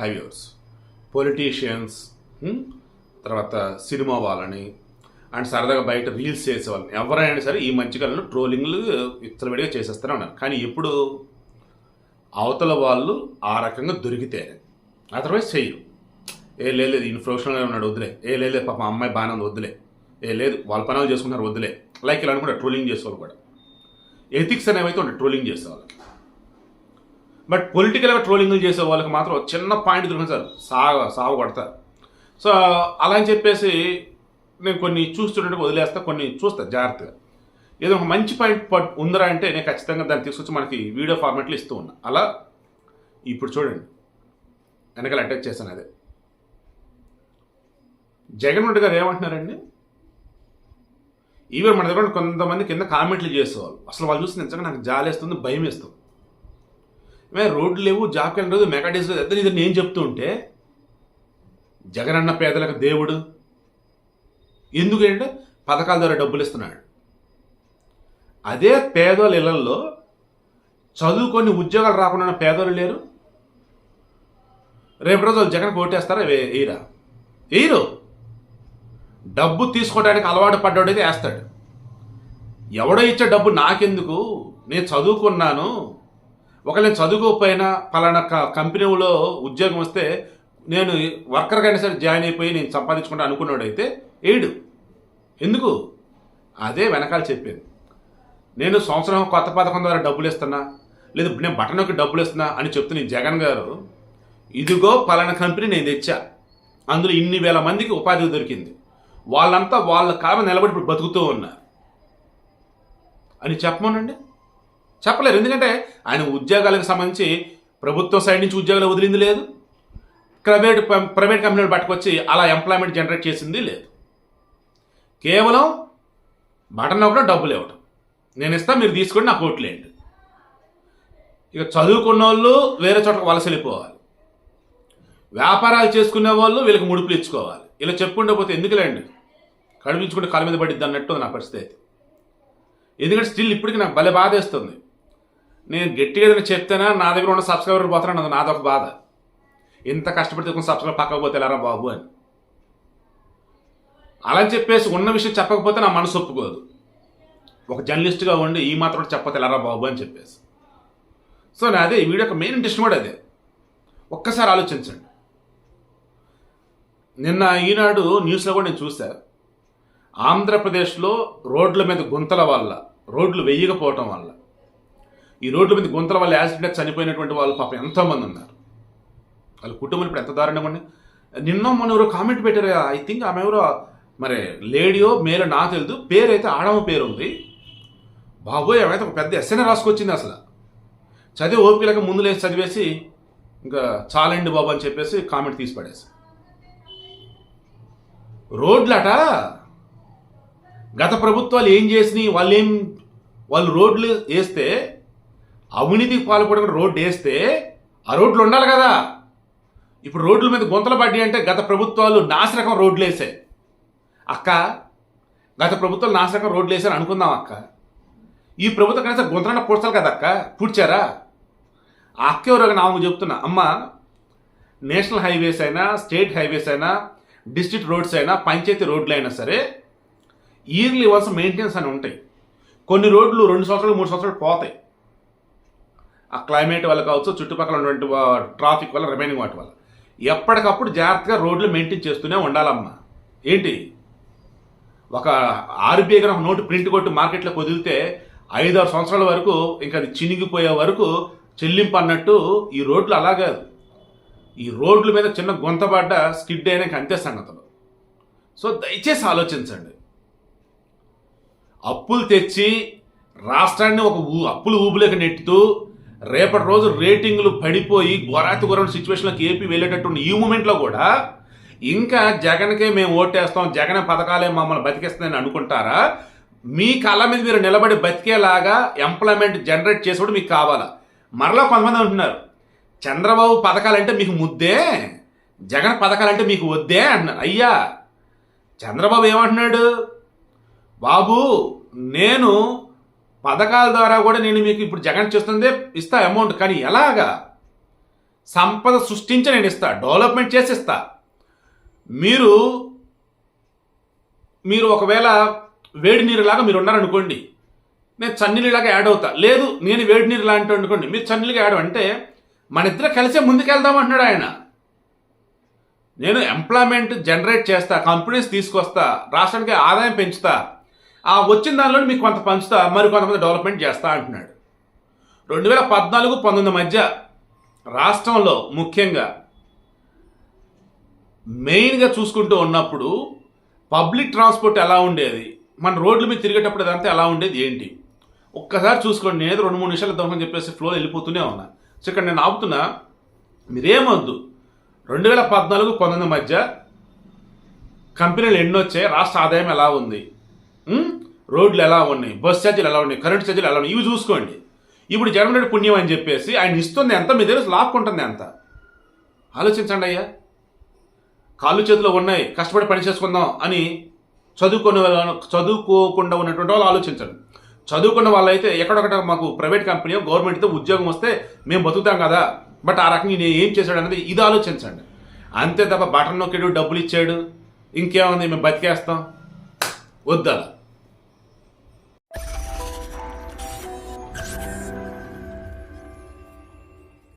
హైవ్యూర్స్ politicians hm, తర్వాత cinema వాళ్ళని and సరదాగా బయట రీల్స్ చేసే వాళ్ళని. ఎవరైనా సరే ఈ మధ్యకాలంలో ట్రోలింగ్లు విచ్చలవిడిగా చేసేస్తూనే ఉన్నారు. కానీ ఎప్పుడు అవతల వాళ్ళు ఆ రకంగా దొరికితే అదర్వైజ్ చెయ్యరు ఏ లేదు లేదు ఈయన ప్రొఫెషనల్గా ఉన్నాడు వద్దులే. ఏ లేదు పాప అమ్మాయి బాగానే ఉంది వద్దులే. ఏ లేదు వాళ్ళ పనులు చేసుకుంటారు వద్దులే. లైక్ ఇలా కూడా ట్రోలింగ్ చేసేవాళ్ళు కూడా. ఎథిక్స్ అనేవి అయితే ఉంటాయి ట్రోలింగ్ చేసేవాళ్ళకి బట్ పొలిటికల్గా ట్రోలింగ్లు చేసే వాళ్ళకి మాత్రం చిన్న పాయింట్ దొరికింది సార్. సాగు సాగు కొడతారు సో అలా అని చెప్పేసి నేను కొన్ని చూస్తుంటే వదిలేస్తా కొన్ని చూస్తా జాగ్రత్తగా. ఏదో ఒక మంచి పాయింట్ పట్ ఉందరా అంటే నేను ఖచ్చితంగా దాన్ని తీసుకొచ్చి మనకి వీడియో ఫార్మాట్లో ఇస్తూ ఉన్నా. అలా ఇప్పుడు చూడండి. వెనకాల అటాచ్ చేశాను అదే. జగన్మోహన్ గారు ఏమంటున్నారండి? ఈవెన్ మన దగ్గర కొంతమంది కింద కామెంట్లు చేసేవాళ్ళు. అసలు వాళ్ళు చూసి నిజంగా నాకు జాలేస్తుంది భయం వేస్తుంది రోడ్లు లేవు జాబ్ వెళ్ళి లేదు మెకాడీస్ లేదు ఇది నేను చెప్తూ ఉంటే జగనన్న పేదలకు దేవుడు. ఎందుకంటే పథకాల ద్వారా డబ్బులు ఇస్తున్నాడు. అదే పేదోళ్ళ ఇళ్ళలో చదువుకొని ఉద్యోగాలు రాకుండా ఉన్న పేదోళ్ళు లేరు. రేపు రోజు వాళ్ళు జగన్ ఓటేస్తారా? వేయరా వేయరు డబ్బు తీసుకోవడానికి అలవాటు పడ్డాడైతే వేస్తాడు. ఎవడో ఇచ్చే డబ్బు నాకెందుకు? నేను చదువుకున్నాను. ఒకవేళ నేను చదువుకోకపోయినా పలానా క- కంపెనీలో ఉద్యోగం వస్తే నేను వర్కర్గా సరే జాయిన్ అయిపోయి నేను సంపాదించుకుంటా అనుకున్నాడైతే ఏడు. ఎందుకు? అదే వెనకాల చెప్పేది. నేను సంవత్సరం కొత్త పథకం ద్వారా డబ్బులు ఇస్తున్నా లేదు నేను బటన్కి డబ్బులు ఇస్తున్నా అని చెప్తున్న జగన్ గారు ఇదిగో పలానా కంపెనీ నేను తెచ్చా. అందులో ఇన్ని వేల మందికి ఉపాధి దొరికింది. వాళ్ళంతా వాళ్ళ కాలం నిలబడి ఇప్పుడు బతుకుతూ ఉన్నారు. అని చెప్పమనండి? చెప్పలేరు. ఎందుకంటే ఆయన ఉద్యోగాలకు సంబంధించి ప్రభుత్వం సైడ్ నుంచి ఉద్యోగాలు వదిలింది లేదు. ప్రైవేట్ ప్రైవేట్ కంపెనీలు పట్టుకొచ్చి అలా ఎంప్లాయ్మెంట్ జనరేట్ చేసింది లేదు. కేవలం బటన్ ఒకటి డబ్బులు ఇవ్వటం. నేను ఇస్తా మీరు తీసుకొని నాకు ఓట్లేండి ఇక చదువుకున్న వాళ్ళు వేరే చోటకు వలస వెళ్ళిపోవాలి. వ్యాపారాలు చేసుకునే వాళ్ళు వీళ్ళకి ముడుపులు ఇచ్చుకోవాలి. ఇలా చెప్పుకుంటే పోతే ఎందుకులేండి? కడిపించుకుంటే కాళ్ళ మీద పడిద్ది అన్నట్టు నా పరిస్థితి. అయితే. ఎందుకంటే స్టిల్ ఇప్పటికి నాకు భలే బాధ వేస్తుంది నేను గట్టిగా ఏదైనా చెప్తేనా నా దగ్గర ఉన్న సబ్స్క్రైబర్ పోతాను అది నాదొక బాధ. ఇంత కష్టపడితే కొంచెం సబ్స్క్రైబర్ పక్కకు పోతే ఎలారా బాబు అని. అలా అని చెప్పేసి ఉన్న విషయం చెప్పకపోతే నా మనసు ఒప్పుకోదు. ఒక జర్నలిస్ట్గా ఉండి ఈ మాత్రం కూడా చెప్పతే ఎలారా బాబు అని చెప్పేసి. సో నా అదే ఈ వీడియో యొక్క మెయిన్ ఇంట్రెస్ట్ కూడా అదే. ఒక్కసారి ఆలోచించండి. నిన్న ఈనాడు న్యూస్లో కూడా నేను చూశాను ఆంధ్రప్రదేశ్లో రోడ్ల మీద గుంతల వల్ల రోడ్లు వెయ్యకపోవటం వల్ల ఈ రోడ్ల మీద గుంతల వల్ల యాక్సిడెంట్ చనిపోయినటువంటి వాళ్ళు పాపం ఎంతోమంది ఉన్నారు. వాళ్ళ కుటుంబం ఇప్పుడు ఎంత దారుణంగా ఉంది. నిన్న మొన్న ఎవరో కామెంట్ పెట్టారు ఐ థింక్ ఆమె ఎవరో మరి లేడియో మేలో నాకు తెలియదు పేరు అయితే ఆడమ పేరు ఉంది. బాబోయ్ ఏమైతే ఒక పెద్ద ఎస్ఎన్ రాసుకొచ్చింది అసలు. చదివి ఓపికలేక ముందు లేచి చదివేసి ఇంకా చాలండి బాబు అని చెప్పేసి కామెంట్ తీసి పడేసి. రోడ్లట గత ప్రభుత్వాలు ఏం చేసినాయి వాళ్ళు ఏం వాళ్ళు రోడ్లు వేస్తే అవినీతికి పాల్పడకుండా రోడ్డు వేస్తే ఆ రోడ్లు ఉండాలి కదా. ఇప్పుడు రోడ్ల మీద గుంతలు పడ్డాయి అంటే గత ప్రభుత్వాలు నాశరకం రోడ్లు వేసాయి అక్క గత ప్రభుత్వాలు నాశరకం రోడ్లు వేసారు అనుకుందాం అక్క. ఈ ప్రభుత్వం కనీసం గుంతలన్న పూడ్చాలి కదా అక్క? పూడ్చారా? ఆ అక్క ఎవరో నాకు చెప్తున్నా. అమ్మ నేషనల్ హైవేస్ అయినా స్టేట్ హైవేస్ అయినా డిస్ట్రిక్ట్ రోడ్స్ అయినా పంచాయతీ రోడ్లు అయినా సరే ఇయర్లీ వన్స్ మెయింటెనెన్స్ అని ఉంటాయి. కొన్ని రోడ్లు రెండు సంవత్సరాలు మూడు సంవత్సరాలు పోతాయి. ఆ క్లైమేట్ వల్ల కావచ్చు చుట్టుపక్కల ఉన్నటువంటి ట్రాఫిక్ వల్ల రిమైనింగ్ వాటి వల్ల. ఎప్పటికప్పుడు జాగ్రత్తగా రోడ్లు మెయింటైన్ చేస్తూనే ఉండాలమ్మా. ఏంటి? ఒక ఆర్బీఐ ఒక నోటు ప్రింట్ కొట్టి మార్కెట్లోకి వదిలితే ఐదారు సంవత్సరాల వరకు ఇంకా అది చినిగిపోయే వరకు చెల్లింపు అన్నట్టు ఈ రోడ్లు అలా కాదు. ఈ రోడ్ల మీద చిన్న గొంతపడ్డ స్కిడ్ అయినాక అంతే సంగతులు. సో దయచేసి ఆలోచించండి. అప్పులు తెచ్చి రాష్ట్రాన్ని ఒక ఊ అప్పులు ఊబులోకి నెట్టుతూ రేపటి రోజు రేటింగ్లు పడిపోయి గొరాతి గొరవ సిచ్యువేషన్లోకి ఏపీ వెళ్ళేటట్టు ఈ మూమెంట్లో కూడా ఇంకా జగన్కే మేము ఓటేస్తాం జగన్ పథకాలే మమ్మల్ని బతికిస్తాయని అనుకుంటారా? మీ కళ్ళ మీద మీరు నిలబడి బతికేలాగా ఎంప్లాయ్మెంట్ జనరేట్ చేసేవాడు మీకు కావాలా? మరలా కొంతమంది అంటున్నారు చంద్రబాబు పథకాలంటే మీకు ముద్దే జగన్ పథకాలంటే మీకు వద్దే అంటున్నారు. అయ్యా చంద్రబాబు ఏమంటున్నాడు? బాబు నేను పథకాల ద్వారా కూడా నేను మీకు ఇప్పుడు జగన్ చేస్తుందే ఇస్తా అమౌంట్. కానీ ఎలాగా? సంపద సృష్టించి నేను ఇస్తా డెవలప్మెంట్ చేసి ఇస్తా. మీరు మీరు ఒకవేళ వేడి నీరులాగా మీరు ఉన్నారనుకోండి నేను చన్నీళ్ళలాగా యాడ్ అవుతా. లేదు నేను వేడి నీరు లాంటి అనుకోండి మీరు చన్నీళ్ళగా యాడ్ అంటే మన ఇద్దరు కలిసే ముందుకెళ్దాం అంటున్నాడు ఆయన. నేను ఎంప్లాయ్మెంట్ జనరేట్ చేస్తా కంపెనీస్ తీసుకొస్తా రాష్ట్రానికి ఆదాయం పెంచుతా. ఆ వచ్చిన దానిలో మీకు కొంత పంచుతా మరి కొంతమంది డెవలప్మెంట్ చేస్తా అంటున్నాడు. రెండు వేల పద్నాలుగు పంతొమ్మిది మధ్య రాష్ట్రంలో ముఖ్యంగా మెయిన్గా చూసుకుంటూ ఉన్నప్పుడు పబ్లిక్ ట్రాన్స్పోర్ట్ ఎలా ఉండేది మన రోడ్ల మీద తిరిగేటప్పుడు ఇదంతా ఎలా ఉండేది ఏంటి? ఒక్కసారి చూసుకోండి నేను రెండు మూడు నిమిషాలు దొంగని చెప్పేసి ఫ్లో వెళ్ళిపోతూనే ఉన్నా. సో ఇక్కడ నేను ఆపుతున్నా మీరేమొద్దు. రెండు వేల పద్నాలుగు పంతొమ్మిది మధ్య కంపెనీలు ఎన్ని వచ్చాయి రాష్ట్ర ఆదాయం ఎలా ఉంది? రోడ్లు ఎలా ఉన్నాయి? బస్ ఛార్జీలు ఎలా ఉన్నాయి? కరెంట్ ఛార్జీలు ఎలా ఉన్నాయి? ఇవి చూసుకోండి. ఇప్పుడు జగన్మోహన్ పుణ్యం అని చెప్పేసి ఆయన ఇస్తుంది ఎంత? మీ దగ్గర లాక్కుంటుంది ఎంత? ఆలోచించండి అయ్యా. కాళ్ళు చేతిలో ఉన్నాయి కష్టపడి పని చేసుకుందాం అని చదువుకునే వాళ్ళ చదువుకోకుండా ఉన్నటువంటి వాళ్ళు ఆలోచించండి చదువుకున్న వాళ్ళైతే ఎక్కడొక్కడ మాకు ప్రైవేట్ కంపెనీ గవర్నమెంట్తో ఉద్యోగం వస్తే మేము బతుకుతాం కదా. బట్ ఆ రకంగా నేను ఏం చేశాడు అనేది ఇది ఆలోచించండి. అంతే తప్ప బటన్ నొక్కాడు డబ్బులు ఇచ్చాడు ఇంకేముంది? మేము బతికేస్తాం. వద్దలా